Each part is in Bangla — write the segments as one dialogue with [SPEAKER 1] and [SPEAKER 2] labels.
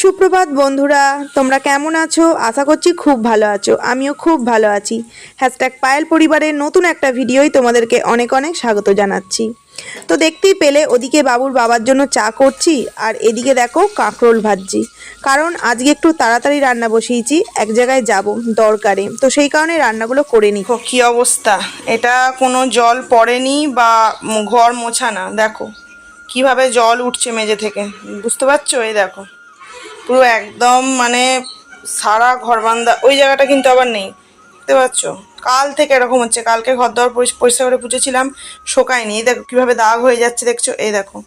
[SPEAKER 1] সুপ্রভাত বন্ধুরা, তোমরা কেমন আছো? আশা করছি খুব ভালো আছো। আমিও খুব ভালো আছি। হ্যাশট্যাগ পায়েল পরিবারের নতুন একটা ভিডিওই তোমাদেরকে অনেক অনেক স্বাগত জানাচ্ছি। তো দেখতেই পেলে, ওদিকে বাবুর বাবার জন্য চা করছি, আর এদিকে দেখো কাঁকরোল ভাজছি। কারণ আজকে একটু তাড়াতাড়ি রান্না বসিয়েছি, এক জায়গায় যাব দরকারে। তো সেই কারণে রান্নাগুলো করে নিই।
[SPEAKER 2] কি অবস্থা? এটা কোনো জল পড়েনি বা ঘর মোছা না? দেখো, কীভাবে জল উঠছে মেঝে থেকে? বুঝতে পারছ? এই দেখো। পুরো একদম মানে সারা ঘর বান্দা ওই জায়গাটা কিন্তু আবার নেই। বুঝতে পারছ কাল থেকে এরকম হচ্ছে। কালকে ঘর দর পরিষ্কার করে পুজেছিলাম, শোকায়নি। এই দেখো কীভাবে দাগ হয়ে যাচ্ছে, দেখছ? এই দেখো।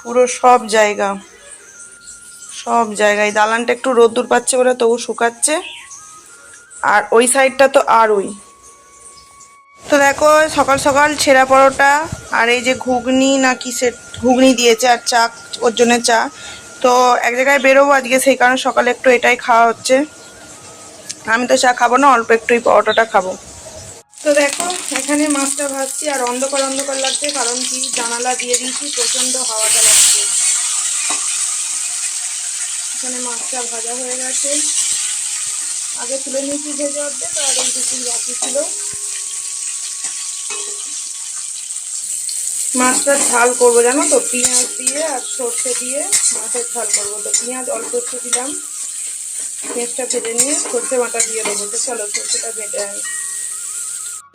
[SPEAKER 2] পুরো সব জায়গা। সব জায়গায়। দালানটা একটু রোদ্দুর পাচ্ছে বলে তবু শুকাচ্ছে। আর ওই সাইডটা তো আর ওই। তো দেখো, সকাল সকাল ছেঁড়া পরোটা আর এই যে ঘুগনি না কি সে, ঘুগনি দিয়েছে আর চা, ওর জন্য চা। তো এক জায়গায় বেরোবো আজকে, সেই কারণে সকালে একটু এটাই খাওয়া হচ্ছে। আমি তো চা খাব না, অল্প একটু পরোটাটা খাব। তো দেখো, এখানে মাছটা ভাজছি আর অন্ধকার অন্ধকার লাগছে, কারণ কি জানালা দিয়ে দিয়েছি, প্রচণ্ড হাওয়াটা লাগছে। এখানে মাছটা ভাজা হয়ে গেছে। আগে তুলে নিয়েছি ভেজে অর্ধেক, আর এই দুটি বাকি ছিল। মাছটা ঝাল করব, জানো তো? পেঁয়াজ দিয়ে আর সর্ষে দিয়ে মাছের ঝাল করব। তো পেঁয়াজ, অল্প একটু দিলাম। পেঁয়াজটা ভেজে নিয়ে সর্ষে বাটা দিয়ে দেবো। তো চলো, সর্ষেটা ভেজে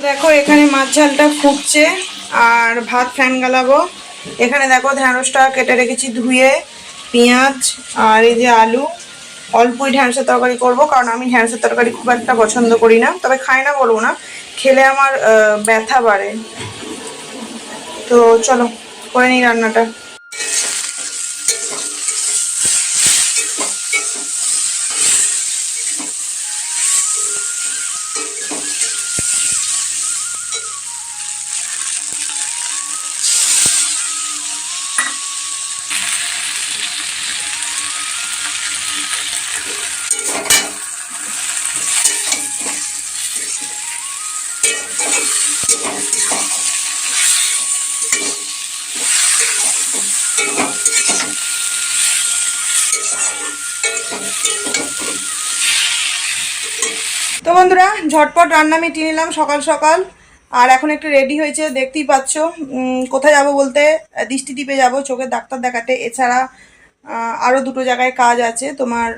[SPEAKER 2] দেখো, এখানে মাছ ঝালটা ফুটছে আর ভাত ফ্যান গালাবো। এখানে দেখো, ঢ্যাঁড়সটা কেটে রেখেছি ধুয়ে, পেঁয়াজ আর এই যে আলু। অল্পই ঢ্যাঁড়সের তরকারি করব, কারণ আমি ঢ্যাঁড়সের তরকারি খুব একটা পছন্দ করি না। তবে খাই না বলব না। খেলে আমার ব্যথা বাড়ে। তো চলো করে নিই রান্নাটা তো বন্ধুরা, ঝটপট রান্না আমি মিটিয়ে নিলাম সকাল সকাল। আর এখন একটু রেডি হয়েছে, দেখতেই পাচ্ছ। কোথায় যাব বলতে? দৃষ্টি দ্বীপে যাব, চোখের ডাক্তার দেখাতে। এছাড়া আরও দুটো জায়গায় কাজ আছে। তোমার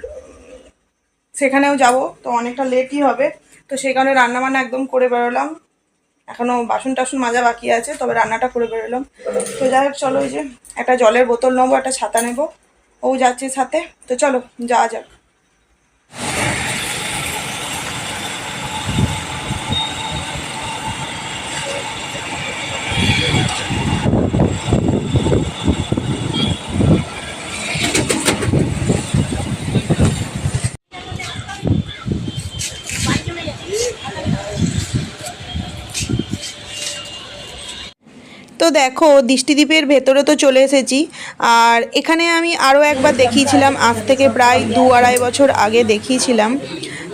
[SPEAKER 2] সেখানেও যাব, তো অনেকটা লেটই হবে। তো সেই কারণে রান্না বান্না একদম করে বেরোলাম। এখনও বাসন টাসন মাজা বাকি আছে, তবে রান্নাটা করে বেরোলাম। তো যাই হোক, চলো ওই যে একটা জলের বোতল নেব, একটা ছাতা নেব। ও যাচ্ছে সাথে, তো চলো, যাওয়া যাক।
[SPEAKER 1] তো দেখো, দৃষ্টিদ্বীপের ভেতরে তো চলে এসেছি। আর এখানে আমি আরও একবার দেখিয়েছিলাম, আজ থেকে প্রায় দু আড়াই বছর আগে দেখিয়েছিলাম।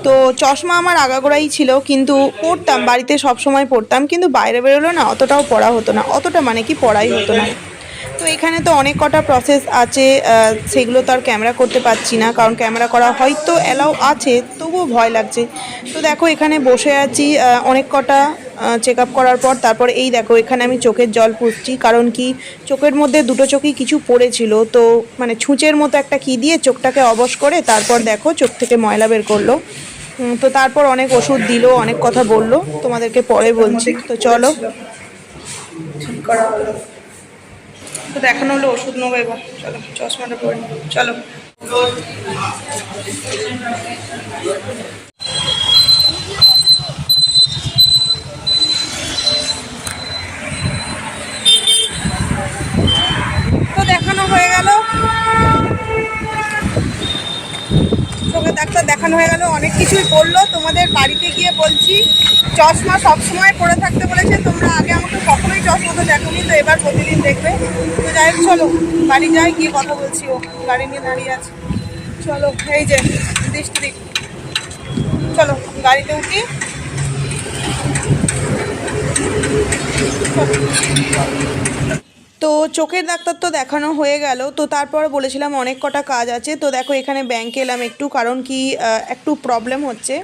[SPEAKER 1] তো চশমা আমার আগাগোড়াই ছিল, কিন্তু পড়তাম, বাড়িতে সব সময় পড়তাম, কিন্তু বাইরে বেরোলো না, অতটাও পড়া হতো না। অতটা মানে কি পড়াই হতো না। তো এখানে তো অনেক কটা প্রসেস আছে সেগুলো তো আর ক্যামেরা করতে পারছি না, কারণ ক্যামেরা করা হয়তো অ্যালাউ আছে, তবুও ভয় লাগছে। তো দেখো, এখানে বসে আছি অনেক কটা চেক আপ করার পর, তারপর এই দেখো, এখানে আমি চোখের জল পুষছি, কারণ কি, চোখের মধ্যে দুটো চোখই কিছু পড়েছিল, তো মানে ছুঁচের মতো একটা কি দিয়ে চোখটাকে অবশ করে, তারপর দেখো, চোখ থেকে ময়লা বের করল। তো তারপর অনেক ওষুধ দিল, অনেক কথা বলল, তোমাদেরকে পরে বলছি। তো চলো।
[SPEAKER 2] করা হলো। তো দেখানো হলো ওষুধ নেব এবার। চলো চশমাটা পরে চলো তো দেখানো হয়ে গেল চোখে ডাক্তার দেখানো হয়ে গেল, অনেক কিছুই বলল। তোমাদের বাড়িতে গিয়ে বলছি, চশমা সবসময় পরে থাকতে বলেছে, তোমরা আগে আমাকে কখনোই চশমা তো দেখোনি, তো এবার প্রতিদিন দেখবে। তো যাই হোক, চলো, বাড়ি যাই, গিয়ে কথা বলছি, ও গাড়ি নিয়ে দাঁড়িয়ে আছে। চলো, এই যে, দৃষ্টি চলো, গাড়িতে উঠি।
[SPEAKER 1] তো তো চোখের ডাক্তার তো দেখানো হয়ে গেল। তো তারপর বলেছিলাম অনেক কটা কাজ আছে। তো দেখো এখানে ব্যাংকে এলাম একটু, কারণ কি একটু প্রবলেম হচ্ছে।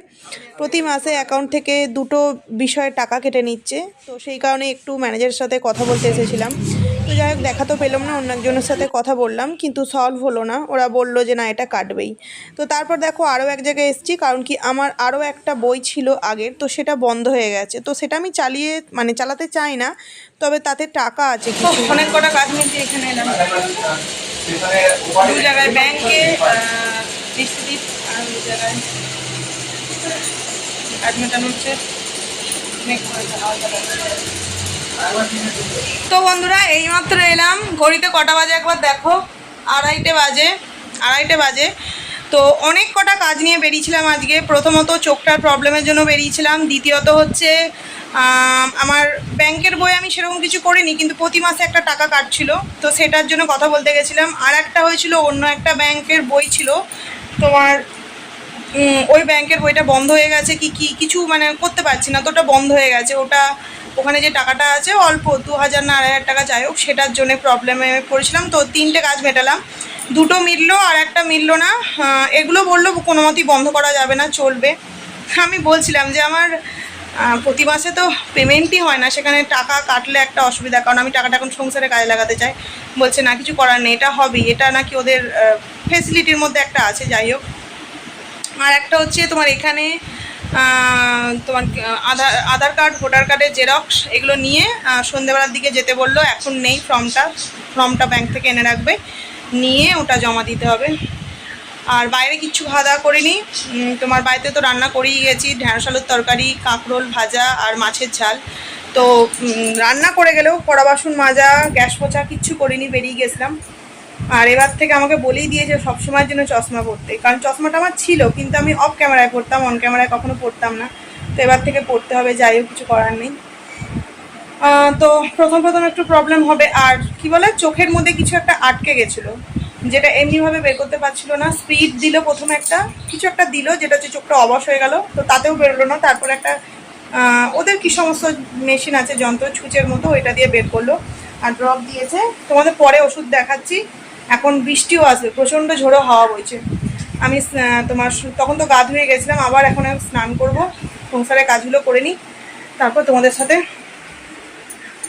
[SPEAKER 1] প্রতি মাসে অ্যাকাউন্ট থেকে দুটো বিষয়ে টাকা কেটে নিচ্ছে। তো সেই কারণে একটু ম্যানেজারের সাথে কথা বলতে এসেছিলাম। তো যাই হোক, দেখা তো পেলাম না অন্য একজনের সাথে কথা বললাম, কিন্তু সলভ হলো না। ওরা বলল যে, না, এটা কাটবেই। তো তারপর দেখো আরও এক জায়গায় এসেছি, কারণ কি আমার আরও একটা বই ছিল আগের, তো সেটা বন্ধ হয়ে গেছে। তো সেটা আমি চালিয়ে মানে চালাতে চাই না, তবে তাতে টাকা আছে
[SPEAKER 2] অনেক কটা কাজ মিলছে এখানে, এলাম। দু জায়গায় ব্যাংকে হচ্ছে। তো বন্ধুরা, এইমাত্র এলাম। ঘড়িতে কটা বাজে একবার দেখো? আড়াইটে বাজে আড়াইটে বাজে। তো অনেক কটা কাজ নিয়ে বেরিয়েছিলাম আজকে। প্রথমত চোখটার প্রবলেমের জন্য বেরিয়েছিলাম। দ্বিতীয়ত হচ্ছে আমার ব্যাংকের বই আমি সেরকম কিছু করিনি, কিন্তু প্রতি মাসে একটা টাকা কাটছিল। তো সেটার জন্য কথা বলতে গেছিলাম। আর একটা হয়েছিল, অন্য একটা ব্যাংকের বই ছিল। তোমার ওই ব্যাংকের বইটা বন্ধ হয়ে গেছে। কি কি, কিছু মানে করতে পারছি না। তো ওটা বন্ধ হয়ে গেছে। ওটা ওখানে যে টাকাটা আছে, অল্প দু হাজার না আড়াই হাজার টাকা যাই হোক, সেটার জন্য প্রবলেমে পড়েছিলাম। তো তিনটে কাজ মেটালাম। দুটো মিললো আর একটা মিললো না। এগুলো বলল, কোনো মতেই বন্ধ করা যাবে না, চলবে। আমি বলছিলাম যে আমার প্রতি মাসে তো পেমেন্টই হয় না, সেখানে টাকা কাটলে একটা অসুবিধা, কারণ আমি টাকাটা এখন সংসারে কাজে লাগাতে চাই। বলছে, না, কিছু করার নেই, এটা হবেই এটা নাকি ওদের ফেসিলিটির মধ্যে একটা আছে, যাই হোক। আর একটা হচ্ছে তোমার এখানে তোমার আধার আধার কার্ড, ভোটার কার্ডের জেরক্স, এগুলো নিয়ে সন্ধেবেলার দিকে যেতে বলল, এখন নেই ফর্মটা ফর্মটা ব্যাংক থেকে এনে রাখবে, নিয়ে ওটা জমা দিতে হবে। আর বাইরে কিচ্ছু খাওয়া দাওয়া করিনি তোমার বাড়িতে তো রান্না করেই গেছি ঢ্যাঁড়স আলুর তরকারি, কাঁকরোল ভাজা আর মাছের ঝাল। তো রান্না করে গেলেও কড়া বাসন মাজা, গ্যাস পোছা কিচ্ছু করিনি, বেরিয়ে গেছিলাম। আর এবার থেকে আমাকে বলেই দিয়েছে সবসময়ের জন্য চশমা পরতে। কারণ চশমাটা আমার ছিল, কিন্তু আমি অফ ক্যামেরায় পড়তাম অন ক্যামেরায় কখনো পড়তাম না। তো এবার থেকে পড়তে হবে, যাই হোক, কিছু করার নেই। তো প্রথম প্রথম একটু প্রবলেম হবে। আর কি বলে, চোখের মধ্যে কিছু একটা আটকে গেছিল, যেটা এমনিভাবে বের করতে পারছিল না। স্পিড দিল প্রথমে একটা, কিছু একটা দিল, যেটা হচ্ছে চোখটা অবশ হয়ে গেল। তো তাতেও বেরোলো না। তারপর একটা ওদের কি সমস্ত মেশিন আছে, যন্ত্র, ছুঁচের মতো, ওইটা দিয়ে বের করল। আর ড্রপ দিয়েছে। তোমাদের পরে ওষুধ দেখাচ্ছি। এখন বৃষ্টিও আসবে প্রচণ্ড ঝোড়ো হাওয়া বইছে। আমি তোমার তখন তো গা ধুয়ে গেছিলাম, আবার এখন আমি স্নান করব। সংসারের কাজগুলো করে নিই। তারপর তোমাদের সাথে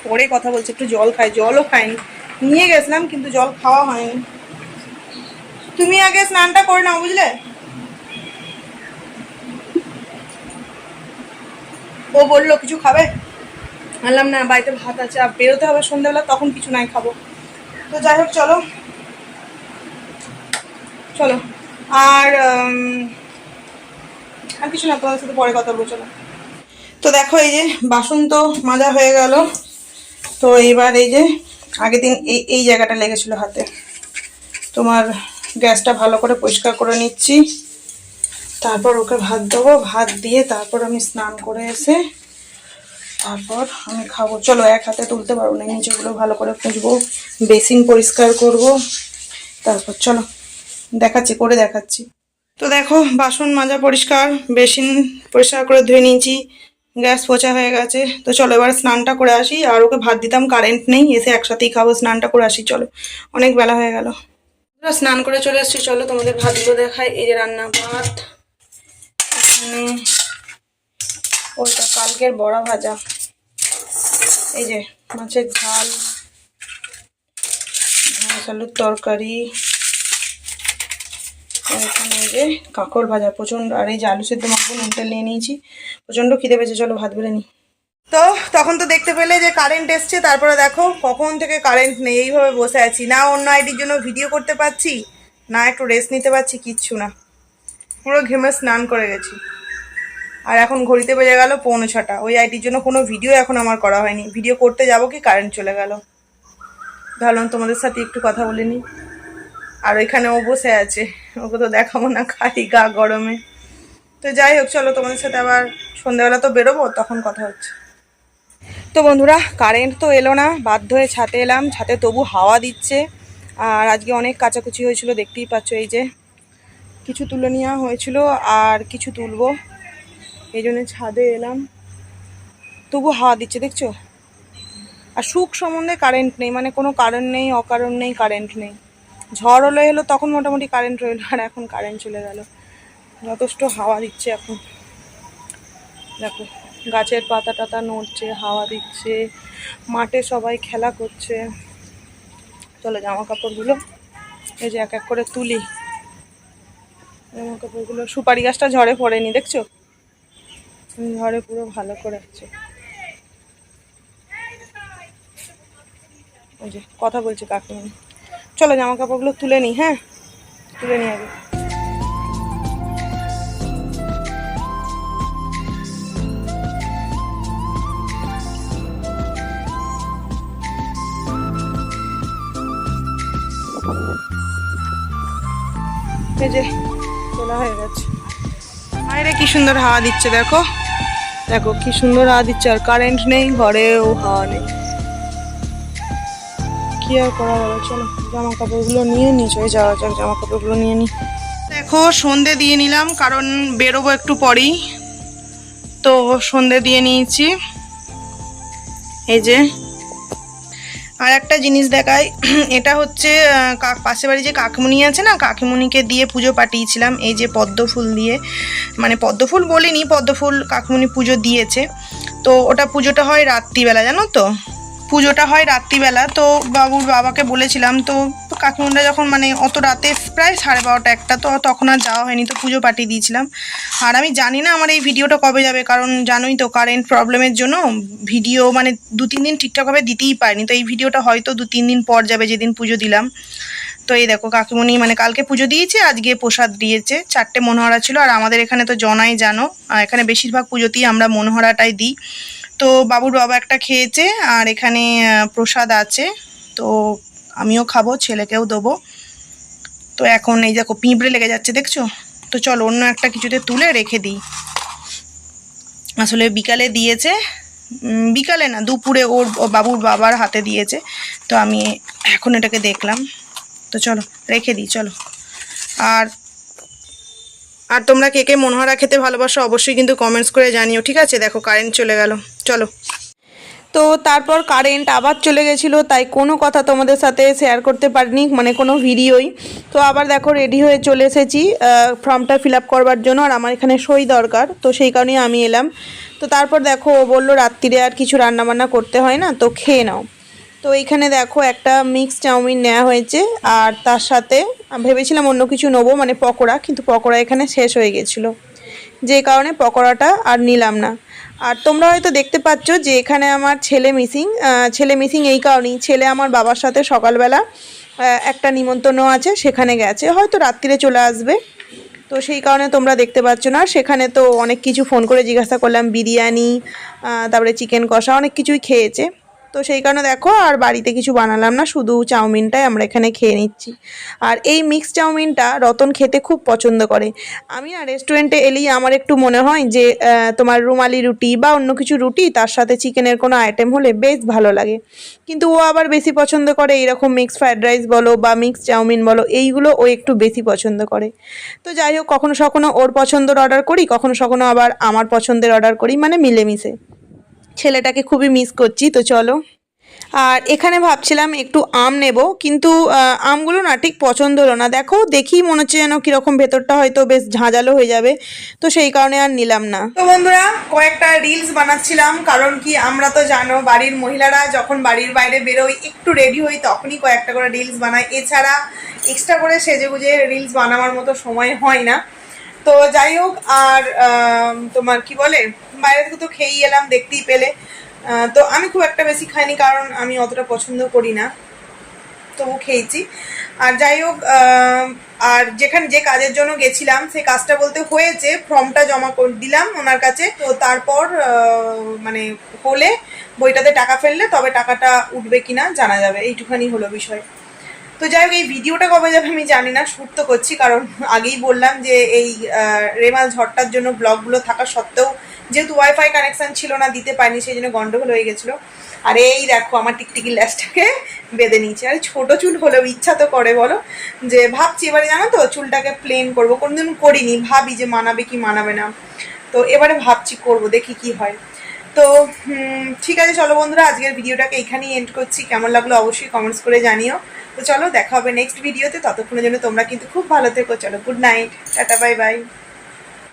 [SPEAKER 2] পরে কথা বলছি, একটু জল খাই, জলও খাইনি। নিয়ে গেছিলাম, কিন্তু জল খাওয়া হয়নি। তুমি আগে স্নানটা করে নাও, বুঝলে? ও বলল, কিছু খাবে? বললাম, না, বাড়িতে ভাত আছে, আর বেরোতে হবে সন্ধ্যাবেলা, তখন কিছু নাই খাব। তো যাই হোক, চলো। চলো। আর আর কিছু না, তোমাদের সাথে পরে কথা বলব, চলো। তো দেখো, এই যে বাসন তো মাজা হয়ে গেল। তো এইবার এই যে, আগের দিন এই এই জায়গাটা লেগেছিল হাতে। তোমার গ্যাসটা ভালো করে পরিষ্কার করে নিচ্ছি। তারপর ওকে ভাত দেবো, ভাত দিয়ে তারপর আমি স্নান করে এসে তারপর আমি খাব। চলো, এক হাতে তুলতে পারব না, নিচেগুলো ভালো করে পুঁজবো বেসিন পরিষ্কার করব। তারপর চলো। দেখাচ্ছি, করে দেখাচ্ছি। তো দেখো, বাসন মাজা পরিষ্কার, বেসিন পরিষ্কার করে ধুয়ে নিয়েছি, গ্যাস পোচা হয়ে গেছে। তো চলো, এবার স্নানটা করে আসি, আর ওকে ভাত দিতাম, কারেন্ট নেই, এসে একসাথেই খাব, স্নানটা করে আসি, চলো। অনেক বেলা হয়ে গেল। স্নান করে চলে আসছি চলো, তোমাদের ভাতগুলো দেখাই, এই যে রান্না ভাত। এখানে ওইটা কালকের বড়া ভাজা। এই যে মাছের ঝাল আলুর তরকারি। এখানে এই যে কাঁকড় ভাজা, প্রচণ্ড, আর এই যে আলু সেদ্ধ মাখবো, নুন তেল নিয়ে নিয়েছি। প্রচণ্ড খিদে পেয়েছে, চলো ভাত বেড়ে নিই। তো তখন তো দেখতে পেলে যে কারেন্ট এসছে, তারপরে দেখো কখন থেকে কারেন্ট নেই, এইভাবে বসে আছি। না অন্য আইডির জন্য ভিডিও করতে পারছি, না একটু রেস্ট নিতে পারছি, কিচ্ছু না। পুরো ঘেমে স্নান করে গেছি। আর এখন ঘড়িতে বেজে গেল পৌনে ছটা। ওই আইটির জন্য কোনো ভিডিও এখন আমার করা হয়নি। ভিডিও করতে যাব কি কারেন্ট চলে গেল। ভাবলাম তোমাদের সাথে একটু কথা বলে নিই। আর ওইখানে ও বসে আছে। ওকে তো দেখাবো না খালি গা গরমে। তো যাই হোক, চলো তোমাদের সাথে আবার সন্ধ্যাবেলা তো বেরোবো, তখন কথা হচ্ছে। তো বন্ধুরা কারেন্ট তো এলো না, বাধ্য হয়ে ছাতে এলাম ছাতে তবু হাওয়া দিচ্ছে। আর আজকে অনেক কাচাকুচি হয়েছিল, দেখতেই পাচ্ছ এই যে। কিছু তুলে নেওয়া হয়েছিল, আর কিছু তুলবো। এই জন্য ছাদে এলাম। তবু হাওয়া দিচ্ছে, দেখছ? আর সুখ সম্বন্ধে কারেন্ট নেই মানে কোনো কারণ নেই, অকারণ নেই কারেন্ট নেই। ঝড় হলে, এলো, তখন মোটামুটি কারেন্ট রইল আর এখন কারেন্ট চলে গেল। যথেষ্ট হাওয়া দিচ্ছে এখন। দেখো, গাছের পাতা টাতা নড়ছে, হাওয়া দিচ্ছে, মাঠে সবাই খেলা করছে। চলো জামা কাপড়গুলো এই যে এক এক করে তুলি। জামা কাপড়গুলো সুপারি গাছটা ঝড়ে পড়েনি, দেখছ? ঝড়ে পুরো ভালো করে আছে ওই যে, কথা বলছে কাকিমণি। চলো জামা কাপড়গুলো তুলে নিই হ্যাঁ? তুলে নিই আগে। হয়ে গেছে। বাইরে কি সুন্দর হাওয়া দিচ্ছে, দেখো। দেখো, কি সুন্দর হাওয়া দিচ্ছে, আর কারেন্ট নেই, ঘরেও হাওয়া নেই। কি আর করা যাবে? চলো জামা কাপড়গুলো নিয়ে নিচে যাওয়া যাক জামা কাপড়গুলো নিয়ে নি। দেখো, সন্ধে দিয়ে নিলাম, কারণ বেরোবো একটু পরেই। তো সন্ধে দিয়ে নিয়েছি। এই যে, আর একটা জিনিস দেখাই, এটা হচ্ছে পাশের বাড়ি যে কাকিমুনি আছে না, কাকিমুনিকে দিয়ে পুজো পাঠিয়েছিলাম, এই যে পদ্ম ফুল দিয়ে। মানে পদ্ম ফুল বলিনি, পদ্ম ফুল কাকিমুনি পুজো দিয়েছে। তো ওটা পুজোটা হয় রাত্রিবেলা, জানো তো? পুজোটা হয় রাত্রিবেলা, তো বাবুর বাবাকে বলেছিলাম, তো কাকিমুনরা যখন মানে অত রাতে প্রায় সাড়ে বারোটা একটা, তো তখন আর যাওয়া হয়নি, তো পুজো পাঠিয়ে দিয়েছিলাম। আর আমি জানি না আমার এই ভিডিওটা কবে যাবে, কারণ জানোই তো কারেন্ট প্রবলেমের জন্য ভিডিও মানে দু তিন দিন ঠিকঠাকভাবে দিতেই পারিনি, তো এই ভিডিওটা হয়তো দু তিন দিন পর যাবে যেদিন পুজো দিলাম। তো এই দেখো কাকিমণি মানে কালকে পুজো দিয়েছে, আজকে প্রসাদ দিয়েছে, চারটে মনোহরা ছিল, আর আমাদের এখানে তো জনাই জানো এখানে বেশিরভাগ পুজোতেই আমরা মনোহরাটাই দিই। তো বাবুর বাবা একটা খেয়েছে আর এখানে প্রসাদ আছে। তো আমিও খাব, ছেলেকেও দেবো। তো এখন এই দেখো পিঁপড়ে লেগে যাচ্ছে, দেখছ? তো চলো অন্য একটা কিছুতে তুলে রেখে দিই। আসলে বিকালে দিয়েছে। বিকালে না, দুপুরে ওর বাবুর বাবার হাতে দিয়েছে। তো আমি এখন এটাকে দেখলাম। তো চলো, রেখে দিই, চলো। আর আর তোমরা কে কে মনোহরা খেতে ভালোবাসো অবশ্যই কিন্তু কমেন্টস করে জানিও, ঠিক আছে? দেখো কারেন্ট চলে গেল। চলো।
[SPEAKER 1] তো তারপর কারেন্ট আবার চলে গেছিল, তাই কোনো কথা তোমাদের সাথে শেয়ার করতে পারিনি মানে কোনো ভিডিওই। তো আবার দেখো রেডি হয়ে চলে এসেছি ফর্মটা ফিল করবার জন্য, আর আমার এখানে সই দরকার, তো সেই কারণেই আমি এলাম। তো তারপর দেখো, ও বলল রাত্রিরে আর কিছু রান্নাবান্না করতে হয় না, তো খেয়ে নাও। তো এইখানে দেখো একটা মিক্স চাউমিন নেওয়া হয়েছে, আর তার সাথে ভেবেছিলাম অন্য কিছু নেব মানে পকোড়া, কিন্তু পকোড়া এখানে শেষ হয়ে গেছিল। যে কারণে পকোড়াটা আর নিলাম না। আর তোমরা হয়তো দেখতে পাচ্ছ যে এখানে আমার ছেলে মিসিং ছেলে মিসিং এই কারণেই। ছেলে আমার বাবার সাথে সকালবেলা একটা নিমন্ত্রণ আছে, সেখানে গেছে। হয়তো রাত্রিরে চলে আসবে। তো সেই কারণে তোমরা দেখতে পাচ্ছ না। সেখানে তো অনেক কিছু ফোন করে জিজ্ঞাসা করলাম, বিরিয়ানি তারপরে চিকেন কষা, অনেক কিছুই খেয়েছে। তো সেই কারণে দেখো আর বাড়িতে কিছু বানালাম না, শুধু চাউমিনটাই আমরা এখানে খেয়ে নিচ্ছি। আর এই মিক্স চাউমিনটা রতন খেতে খুব পছন্দ করে। আমি না রেস্টুরেন্টে এলেই আমার একটু মনে হয় যে তোমার রুমালি রুটি বা অন্য কিছু রুটি, তার সাথে চিকেনের কোনো আইটেম হলে বেশ ভালো লাগে। কিন্তু ও আবার বেশি পছন্দ করে এইরকম মিক্স ফ্রাইড রাইস বলো বা মিক্স চাউমিন বলো, এইগুলো ও একটু বেশি পছন্দ করে। তো যাই হোক কখনো সখনো ওর পছন্দের অর্ডার করি কখনো সখনো আবার আমার পছন্দের অর্ডার করি মানে মিলেমিশে। ছেলেটাকে খুবই মিস করছি, তো চলো। আর এখানে ভাবছিলাম একটু আম নেব, কিন্তু আমগুলো না ঠিক পছন্দ হলো না। দেখো, দেখি মনে হচ্ছে যেন কীরকম ভেতরটা হয়তো বেশ ঝাঁঝালো হয়ে যাবে, তো সেই কারণে আর নিলাম না।
[SPEAKER 2] তো বন্ধুরা, কয়েকটা রিলস বানাচ্ছিলাম, কারণ কি আমরা তো জানো, বাড়ির মহিলারা যখন বাড়ির বাইরে বেরোই, একটু রেডি হই, তখনই কয়েকটা করে রিলস বানাই। এছাড়া এক্সট্রা করে সেজে গুজে রিলস বানাবার মতো সময় হয় না। তো যাই হোক, আর তোমার কি বলে, বাইরে থেকে তো খেয়েই এলাম, দেখতেই পেলে। তো আমি খুব একটা বেশি খাইনি, কারণ আমি অতটা পছন্দ করি না। তবু খেয়েছি। আর যাই হোক আর যেখানে যে কাজের জন্য গেছিলাম সেই কাজটা বলতে হয়েছে, ফর্মটা জমা করে, দিলাম ওনার কাছে। তো তারপর মানে হলে বইটাতে টাকা ফেললে তবে টাকাটা উঠবে কিনা জানা যাবে। এইটুখানি হলো বিষয়। তো যাই হোক, এই ভিডিওটা কবে যাবে আমি জানি না শ্যুট তো করছি, কারণ আগেই বললাম যে এই রেমাল ঝড়টার জন্য ব্লগগুলো থাকা সত্ত্বেও যেহেতু ওয়াইফাই কানেকশান ছিল না, দিতে পারিনি, সেই জন্য গন্ডগোল হয়ে গেছিল। আর এই দেখো, আমার টিকটিকি ল্যাসটাকে বেঁধে নিয়েছে। আর, ছোটো চুল হলেও ইচ্ছা তো করে, বলো। যে ভাবছি, এবারে জানো তো, চুলটাকে প্লেন করব। কোনোদিন করিনি, ভাবি যে মানাবে কি মানাবে না। তো এবারে ভাবছি করব, দেখি কি হয়।
[SPEAKER 1] তো ঠিক আছে, চলো বন্ধুরা, আজকের ভিডিওটাকে এখানেই এন্ড করছি। কেমন লাগল অবশ্যই কমেন্টস করে জানিও। তো চলো, দেখা হবে নেক্সট ভিডিওতে ততক্ষণের জন্য তোমরা কিন্তু খুব ভালো থেকো। চলো good night tata bye bye